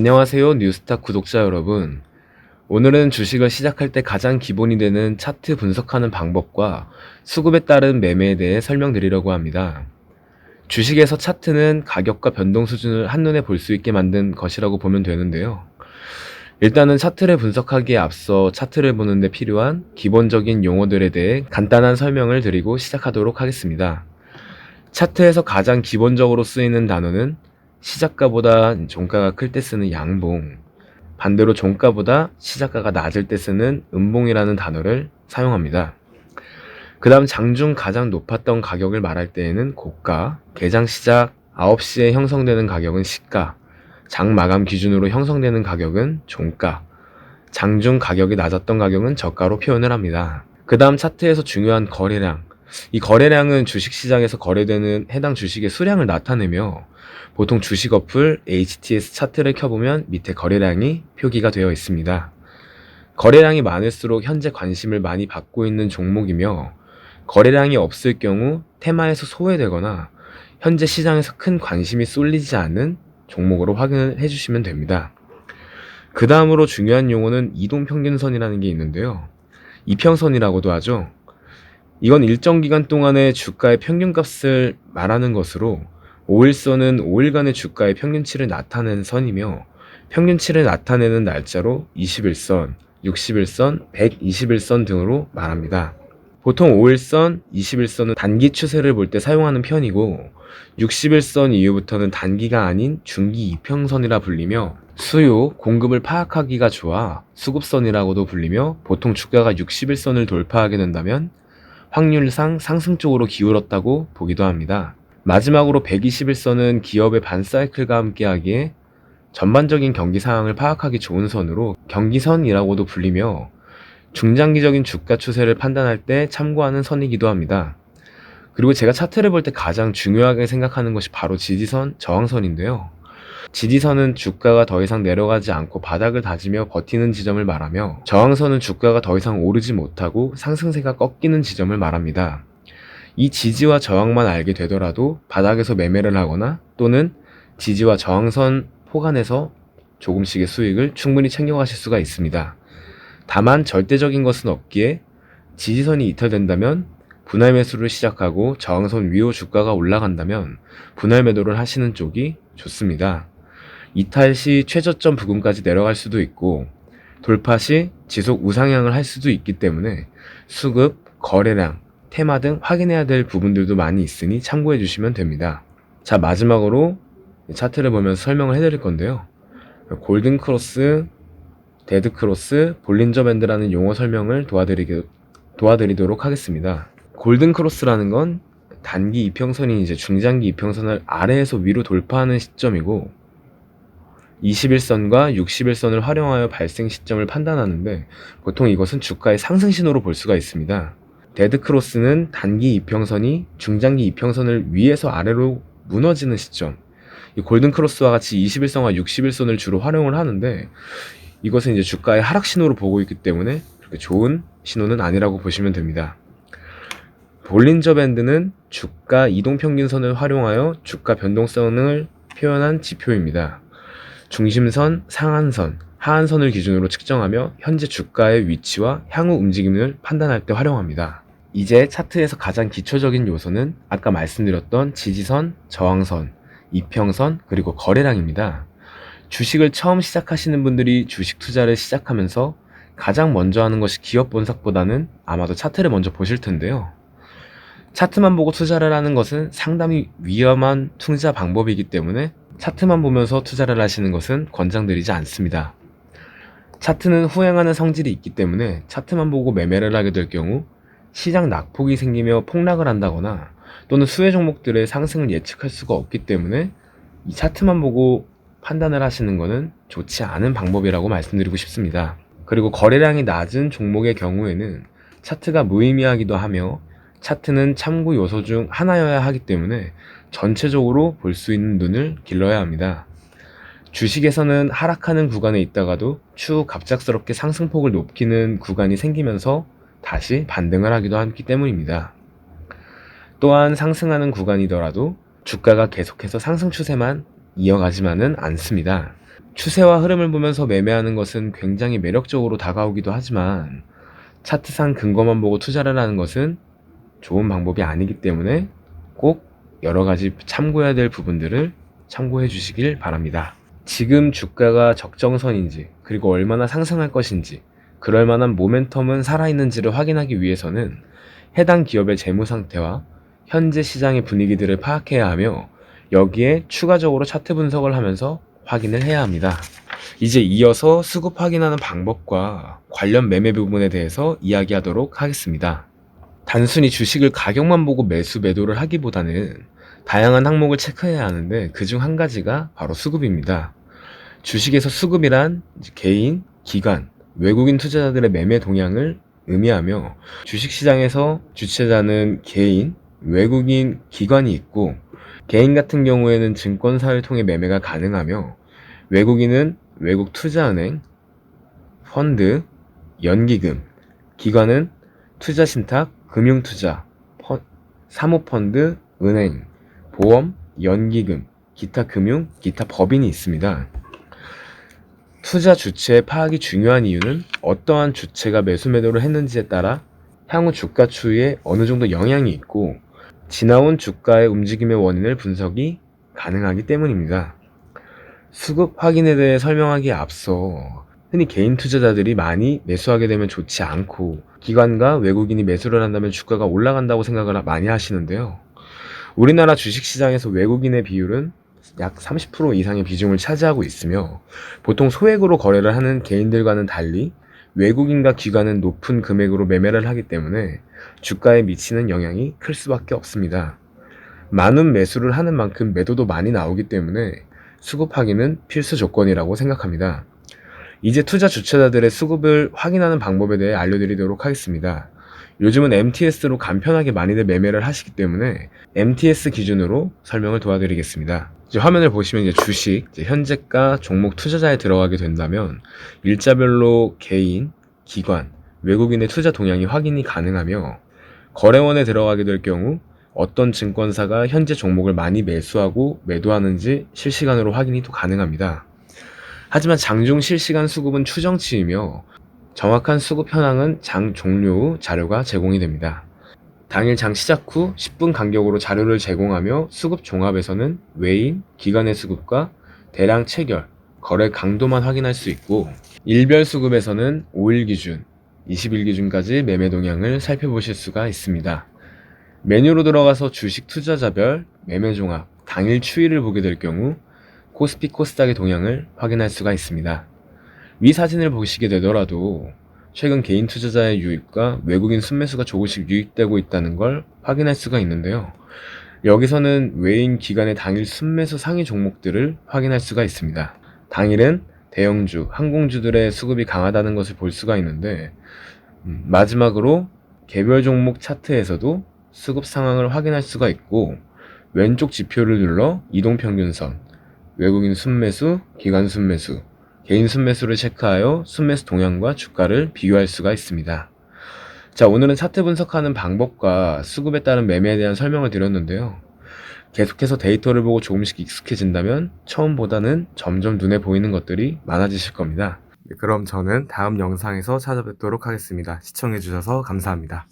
안녕하세요 뉴스타 구독자 여러분 오늘은 주식을 시작할 때 가장 기본이 되는 차트 분석하는 방법과 수급에 따른 매매에 대해 설명드리려고 합니다. 주식에서 차트는 가격과 변동 수준을 한눈에 볼 수 있게 만든 것이라고 보면 되는데요. 일단은 차트를 분석하기에 앞서 차트를 보는데 필요한 기본적인 용어들에 대해 간단한 설명을 드리고 시작하도록 하겠습니다. 차트에서 가장 기본적으로 쓰이는 단어는 시작가보다 종가가 클 때 쓰는 양봉, 반대로 종가보다 시작가가 낮을 때 쓰는 음봉이라는 단어를 사용합니다. 그 다음 장중 가장 높았던 가격을 말할 때에는 고가, 개장 시작 9시에 형성되는 가격은 시가, 장 마감 기준으로 형성되는 가격은 종가, 장중 가격이 낮았던 가격은 저가로 표현을 합니다. 그 다음 차트에서 중요한 거래량, 이 거래량은 주식시장에서 거래되는 해당 주식의 수량을 나타내며 보통 주식 어플 HTS 차트를 켜보면 밑에 거래량이 표기가 되어 있습니다. 거래량이 많을수록 현재 관심을 많이 받고 있는 종목이며 거래량이 없을 경우 테마에서 소외되거나 현재 시장에서 큰 관심이 쏠리지 않는 종목으로 확인을 해주시면 됩니다. 그 다음으로 중요한 용어는 이동평균선이라는 게 있는데요. 이평선이라고도 하죠. 이건 일정 기간 동안의 주가의 평균값을 말하는 것으로 5일선은 5일간의 주가의 평균치를 나타내는 선이며 평균치를 나타내는 날짜로 21선, 60일선, 121선 등으로 말합니다. 보통 5일선, 21선은 단기 추세를 볼 때 사용하는 편이고 60일선 이후부터는 단기가 아닌 중기 이평선이라 불리며 수요, 공급을 파악하기가 좋아 수급선이라고도 불리며 보통 주가가 60일선을 돌파하게 된다면 확률상 상승 쪽으로 기울었다고 보기도 합니다. 마지막으로 121선은 기업의 반사이클과 함께하기에 전반적인 경기 상황을 파악하기 좋은 선으로 경기선이라고도 불리며 중장기적인 주가 추세를 판단할 때 참고하는 선이기도 합니다. 그리고 제가 차트를 볼 때 가장 중요하게 생각하는 것이 바로 지지선, 저항선인데요. 지지선은 주가가 더 이상 내려가지 않고 바닥을 다지며 버티는 지점을 말하며 저항선은 주가가 더 이상 오르지 못하고 상승세가 꺾이는 지점을 말합니다. 이 지지와 저항만 알게 되더라도 바닥에서 매매를 하거나 또는 지지와 저항선 포간에서 조금씩의 수익을 충분히 챙겨가실 수가 있습니다. 다만 절대적인 것은 없기에 지지선이 이탈된다면 분할 매수를 시작하고 저항선 위로 주가가 올라간다면 분할 매도를 하시는 쪽이 좋습니다. 이탈 시 최저점 부근까지 내려갈 수도 있고 돌파 시 지속 우상향을 할 수도 있기 때문에 수급, 거래량, 테마 등 확인해야 될 부분들도 많이 있으니 참고해 주시면 됩니다. 자, 마지막으로 차트를 보면서 설명을 해 드릴 건데요. 골든 크로스, 데드 크로스, 볼린저 밴드라는 용어 설명을 도와드리기, 도와드리도록 하겠습니다. 골든 크로스라는 건 단기 이평선이 이제 중장기 이평선을 아래에서 위로 돌파하는 시점이고 21선과 61선을 활용하여 발생 시점을 판단하는데 보통 이것은 주가의 상승 신호로 볼 수가 있습니다. 데드크로스는 단기 이평선이 중장기 이평선을 위에서 아래로 무너지는 시점. 이 골든크로스와 같이 21선과 61선을 주로 활용을 하는데 이것은 이제 주가의 하락 신호로 보고 있기 때문에 그렇게 좋은 신호는 아니라고 보시면 됩니다. 볼린저 밴드는 주가 이동평균선을 활용하여 주가 변동성을 표현한 지표입니다. 중심선, 상한선, 하한선을 기준으로 측정하며 현재 주가의 위치와 향후 움직임을 판단할 때 활용합니다. 이제 차트에서 가장 기초적인 요소는 아까 말씀드렸던 지지선, 저항선, 이평선, 그리고 거래량입니다. 주식을 처음 시작하시는 분들이 주식 투자를 시작하면서 가장 먼저 하는 것이 기업 분석보다는 아마도 차트를 먼저 보실 텐데요. 차트만 보고 투자를 하는 것은 상당히 위험한 투자 방법이기 때문에 차트만 보면서 투자를 하시는 것은 권장드리지 않습니다. 차트는 후행하는 성질이 있기 때문에 차트만 보고 매매를 하게 될 경우 시장 낙폭이 생기며 폭락을 한다거나 또는 수혜 종목들의 상승을 예측할 수가 없기 때문에 이 차트만 보고 판단을 하시는 것은 좋지 않은 방법이라고 말씀드리고 싶습니다. 그리고 거래량이 낮은 종목의 경우에는 차트가 무의미하기도 하며 차트는 참고 요소 중 하나여야 하기 때문에 전체적으로 볼 수 있는 눈을 길러야 합니다. 주식에서는 하락하는 구간에 있다가도 추후 갑작스럽게 상승폭을 높이는 구간이 생기면서 다시 반등을 하기도 하기 때문입니다. 또한 상승하는 구간이더라도 주가가 계속해서 상승 추세만 이어가지만은 않습니다. 추세와 흐름을 보면서 매매하는 것은 굉장히 매력적으로 다가오기도 하지만 차트상 근거만 보고 투자를 하는 것은 좋은 방법이 아니기 때문에 꼭 여러 가지 참고해야 될 부분들을 참고해 주시길 바랍니다. 지금 주가가 적정선인지 그리고 얼마나 상승할 것인지 그럴 만한 모멘텀은 살아있는지를 확인하기 위해서는 해당 기업의 재무 상태와 현재 시장의 분위기들을 파악해야 하며 여기에 추가적으로 차트 분석을 하면서 확인을 해야 합니다. 이제 이어서 수급 확인하는 방법과 관련 매매 부분에 대해서 이야기하도록 하겠습니다. 단순히 주식을 가격만 보고 매수 매도를 하기보다는 다양한 항목을 체크해야 하는데 그 중 한 가지가 바로 수급입니다. 주식에서 수급이란 개인, 기관, 외국인 투자자들의 매매 동향을 의미하며 주식시장에서 주체자는 개인, 외국인, 기관이 있고 개인 같은 경우에는 증권사를 통해 매매가 가능하며 외국인은 외국 투자은행, 펀드, 연기금, 기관은 투자신탁, 금융투자, 퍼- 사모펀드, 은행, 보험, 연기금, 기타 금융, 기타 법인이 있습니다. 투자 주체의 파악이 중요한 이유는 어떠한 주체가 매수 매도를 했는지에 따라 향후 주가 추이에 어느 정도 영향이 있고 지나온 주가의 움직임의 원인을 분석이 가능하기 때문입니다. 수급 확인에 대해 설명하기에 앞서 흔히 개인 투자자들이 많이 매수하게 되면 좋지 않고 기관과 외국인이 매수를 한다면 주가가 올라간다고 생각을 많이 하시는데요. 우리나라 주식시장에서 외국인의 비율은 약 30% 이상의 비중을 차지하고 있으며 보통 소액으로 거래를 하는 개인들과는 달리 외국인과 기관은 높은 금액으로 매매를 하기 때문에 주가에 미치는 영향이 클 수밖에 없습니다. 많은 매수를 하는 만큼 매도도 많이 나오기 때문에 수급 확인은 필수 조건이라고 생각합니다. 이제 투자 주체자들의 수급을 확인하는 방법에 대해 알려드리도록 하겠습니다. 요즘은 MTS로 간편하게 많이들 매매를 하시기 때문에 MTS 기준으로 설명을 도와드리겠습니다. 화면을 보시면 이제 주식, 이제 현재가 종목 투자자에 들어가게 된다면 일자별로 개인, 기관, 외국인의 투자 동향이 확인이 가능하며 거래원에 들어가게 될 경우 어떤 증권사가 현재 종목을 많이 매수하고 매도하는지 실시간으로 확인이 또 가능합니다. 하지만 장중 실시간 수급은 추정치이며 정확한 수급 현황은 장 종료 후 자료가 제공이 됩니다. 당일 장 시작 후 10분 간격으로 자료를 제공하며 수급 종합에서는 외인, 기관의 수급과 대량 체결, 거래 강도만 확인할 수 있고 일별 수급에서는 5일 기준, 20일 기준까지 매매 동향을 살펴보실 수가 있습니다. 메뉴로 들어가서 주식 투자자별 매매 종합, 당일 추이를 보게 될 경우 코스피 코스닥의 동향을 확인할 수가 있습니다. 위 사진을 보시게 되더라도 최근 개인 투자자의 유입과 외국인 순매수가 조금씩 유입되고 있다는 걸 확인할 수가 있는데요. 여기서는 외인 기관의 당일 순매수 상위 종목들을 확인할 수가 있습니다. 당일은 대형주, 항공주들의 수급이 강하다는 것을 볼 수가 있는데 음, 마지막으로 개별 종목 차트에서도 수급 상황을 확인할 수가 있고 왼쪽 지표를 눌러 이동평균선, 외국인 순매수, 기관 순매수, 개인 순매수를 체크하여 순매수 동향과 주가를 비교할 수가 있습니다. 자, 오늘은 차트 분석하는 방법과 수급에 따른 매매에 대한 설명을 드렸는데요. 계속해서 데이터를 보고 조금씩 익숙해진다면 처음보다는 점점 눈에 보이는 것들이 많아지실 겁니다. 네, 그럼 저는 다음 영상에서 찾아뵙도록 하겠습니다. 시청해주셔서 감사합니다.